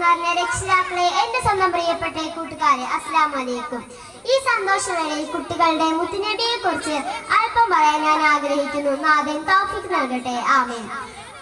നിറഞ്ഞ രക്ഷിതാക്കളെ എന്റെ സ്വന്തം പ്രിയപ്പെട്ട കൂട്ടുകാരെ അസ്സാം വലൈക്കും ഈ സന്തോഷവേളയിൽ കുട്ടികളുടെ മുത്തുനബിയെ കുറിച്ച് അല്പം പറയാൻ ഞാൻ ആഗ്രഹിക്കുന്നു. നാഥൻ തൗഫിക് നൽകട്ടെ. ആമേൻ.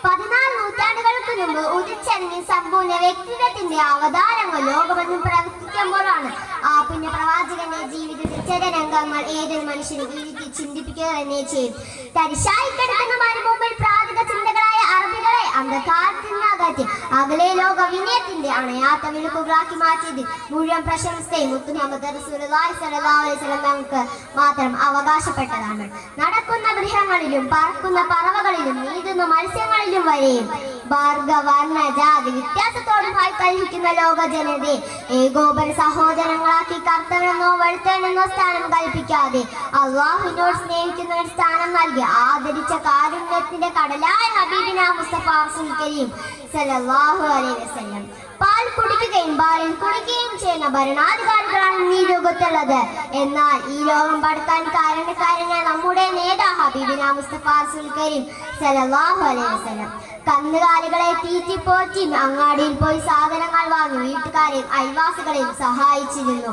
പതിനാല് നൂറ്റാണ്ടുകൾക്ക് മുമ്പ് ഉദിച്ചെറിഞ്ഞ് സമ്പൂർണ വ്യക്തിത്വത്തിന്റെ അവതാരങ്ങൾ ലോകമെന്നും പ്രവർത്തിക്കുമ്പോഴാണ് ആ പിന്നെ പ്രവാചകന്റെ ജീവിതത്തിൽ ചില രംഗങ്ങൾ ഏതൊരു മനുഷ്യനും ഇരുത്തി ചിന്തിപ്പിക്കുക തന്നെ ചെയ്യും. തരിശായി കിടക്കുന്ന മരുമുമ്പിൽ പ്രാഥമിക ചിന്തകളായ അറബികളെ അന്ധകാരത്തിൽ നിന്നകറ്റി അകലെ ലോക വിനയത്തിന്റെ അണയാത്ത വിളുക്കുകളാക്കി മാറ്റിയത് മുഴുവൻ പ്രശംസയും മുത്തു റസൂലുള്ളാഹി സ്വല്ലല്ലാഹു അലൈഹി വസല്ലം നമുക്ക് മാത്രം അവകാശപ്പെട്ടതാണ്. നടക്കുന്ന ഗൃഹങ്ങളിലും പറക്കുന്ന പറവകളിലും നീതുന്ന മത്സ്യങ്ങളിലും വരെയും വർഗ വർണ ജാതി വ്യത്യാസത്തോടുമായി കഴിക്കുന്ന ലോക ജനതയെ ഏകോപന സഹോദരങ്ങളാക്കി കർത്തനെന്നോ വെളുത്തവനെന്നോ സ്ഥാനം കൽപ്പിക്കാതെ അള്ളാഹുവിനോട് സ്നേഹിക്കുന്ന ഒരു സ്ഥാനം നൽകി. ആദരിച്ച കാരുണ്യത്തിന്റെ കടലായ ഹബീബിന മുസ്തഫ സല്ലല്ലാഹു അലൈഹി വസല്ലം. പാൽ കുടിക്കുകയും പാലിൽ കുടിക്കുകയും ചെയ്യുന്ന ഭരണാധികാരികളാണ് ഈ ലോകത്തുള്ളത്. എന്നാൽ ഈ ലോകം പടുക്കാൻ കാരണക്കാരനായ നമ്മുടെ നേതാ ഹബീബിന മുസ്തഫ റസൂൽ കരീം സല്ലല്ലാഹു അലൈഹി വസല്ലം. കന്നുകാലികളെ തീറ്റിപ്പോറ്റി അങ്ങാടിയിൽ പോയി സാധനങ്ങൾ വാങ്ങി വീട്ടുകാരെയും അയൽവാസികളെയും സഹായിച്ചിരുന്നു.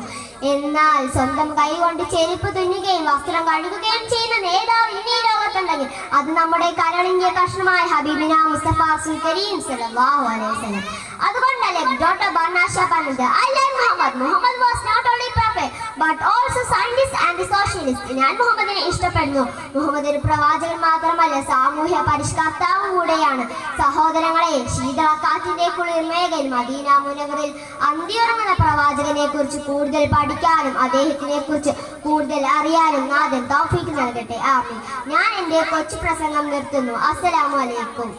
എന്നാൽ സ്വന്തം കൈകൊണ്ട് ചെരുപ്പ് തുന്നുകയും വസ്ത്രം കഴുകുകയും ചെയ്യുന്ന നേതാവ് ഇനി ഈ ലോകത്തുണ്ടെങ്കിൽ അത് നമ്മുടെ കരളിന്റെ കഷ്ണമായ ഹബീബിന മുസ്തഫ സുൽക്കരീം കരീം സല്ലല്ലാഹു അലൈഹി വസല്ലം. അതുകൊണ്ടല്ലേ ഡോക്ടർ ബർണാഷ പറഞ്ഞത്? Like Muhammad. Muhammad was not only prophet but also scientist and socialist ഞാൻ മുഹമ്മദിനെ ഇഷ്ടപ്പെടുന്നു. മുഹമ്മദ് ഒരു പ്രവാചകൻ മാത്രമല്ല സാമൂഹ്യ പരിഷ്കർത്താവും കൂടെയാണ്. സഹോദരങ്ങളെ ശീതളക്കാറ്റിന്റെ കുളിർമേഖൽ മദീന മുനവറിൽ അന്തിയുറങ്ങുന്ന പ്രവാചകനെ കുറിച്ച് കൂടുതൽ പഠിക്കാനും അദ്ദേഹത്തിനെ കുറിച്ച് കൂടുതൽ അറിയാനും നാഥൻ തോഫിക്ക് നൽകട്ടെ. ആമീൻ. ഞാൻ എന്റെ കൊച്ചു പ്രസംഗം നിർത്തുന്നു. അസ്സലാമു അലൈക്കും.